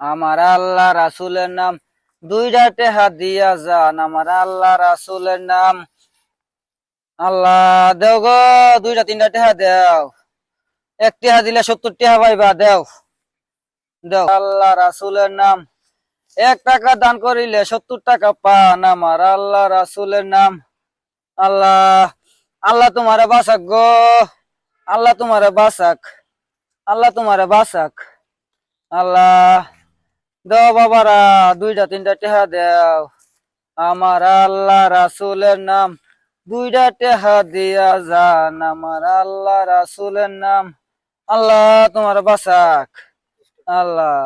আমার আল্লাহ রাসুলের নাম। দুইটা টেহা দিয়া যান, আমার আল্লাহ রাসুলের নাম। আল্লাহ দেও গো, দুইটা তিনটা টেহা দেও। এক টেহা দিলে সত্তর টেহা পাইবা, দেও। দেও। আল্লাহ রাসুলের নাম। এক টাকা দান করিলে সত্তর টাকা পান, আমার আল্লাহ রাসুলের নাম। আল্লাহ আল্লাহ তোমারে বাসাক গো। আল্লাহ তোমারে বাসাক আল্লাহ তোমারে বাসাক আল্লাহ। দেও বাবারা দুইটা তিনটা টেহা দেও। আমার আল্লাহ রাসুলের নাম দুইটা টেহা দিয়া যান। আমার আল্লাহ রাসুলের নাম আল্লাহ তোমার বাসাক। আল্লাহ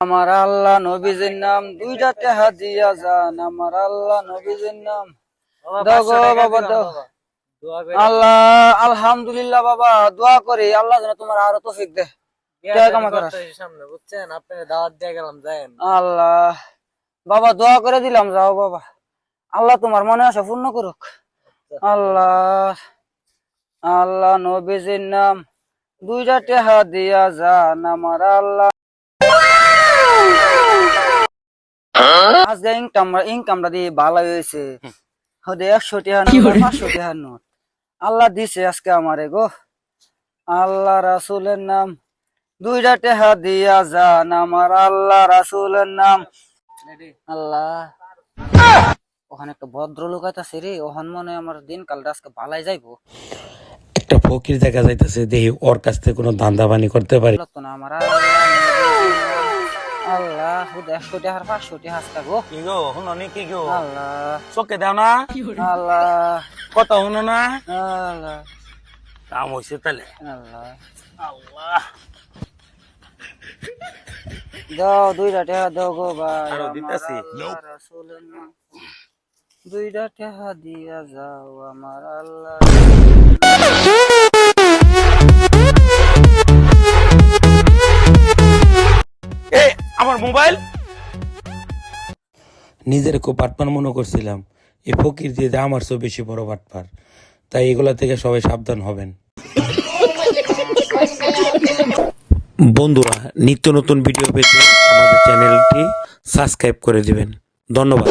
আমার আল্লাহ নবীজির নাম দুইটা টেহা দিয়া যান। আমার আল্লাহ নবীজির নাম। দাও বাবা দাও। আল্লাহ আলহামদুলিল্লাহ বাবা দোয়া করি। আল্লাহ যেন তোমার আরও তৌফিক দে জয় কামা করা। সামনে বুঝছেন? আপনাকে দাওয়াত দিয়ে গেলাম যায়েন আল্লাহ। বাবা দোয়া করে দিলাম যাও বাবা। আল্লাহ তোমার মনে আশা পূর্ণ করুক। আল্লাহ। আল্লাহ নবীজির নাম। দুইটা টেহা দিয়া যান আমার আল্লাহ। আজকে ইনকাম ইনকামটা দিয়ে ভালো হয়েছে। হদে একশো টেহা নোট পাঁচশো টেহার নোট। আল্লাহ দিছে আজকে আমারে গো। আল্লাহ রাসুলের নাম। দুইটা টেহা দিয়া যান আমার আল্লাহ রাসুলের নাম। আল্লাহ। ওখানে একটা ভদ্রলোক আছে রে ওখান মনে আমার দিনকালটা আজকে ভালাই যাইবো। একটা ফকির দেখা যাইতেছে দেখি ওর কাছ থেকে কোনো ধান্দা বানি করতে পারি। না আমার আল্লাহ। একশো পাঁচশো গো। কি গো শুনি কি গো? আল্লাহ। চোখে দাও না। আল্লাহ। কথা শুনো না। আল্লাহ। কাম হয়েছে তাহলে আল্লাহ। আল্লাহ। দাও দুইটা টেহা দাও গো ভাই আরও দিতাছি। দুইটা টেহা দিয়া যাও আমার আল্লাহ এ আমার মোবাইল? নিজের খুব পাটপার মনে করছিলাম। এই ফকির দেয় আমার চেয়ে বেশি বড় পাটপার তাই এগুলা থেকে সবাই সাবধান হবেন। বন্ধুরা নিত্য নতুন ভিডিও পেতে আমাদের চ্যানেলটি সাবস্ক্রাইব করে দেবেন। ধন্যবাদ।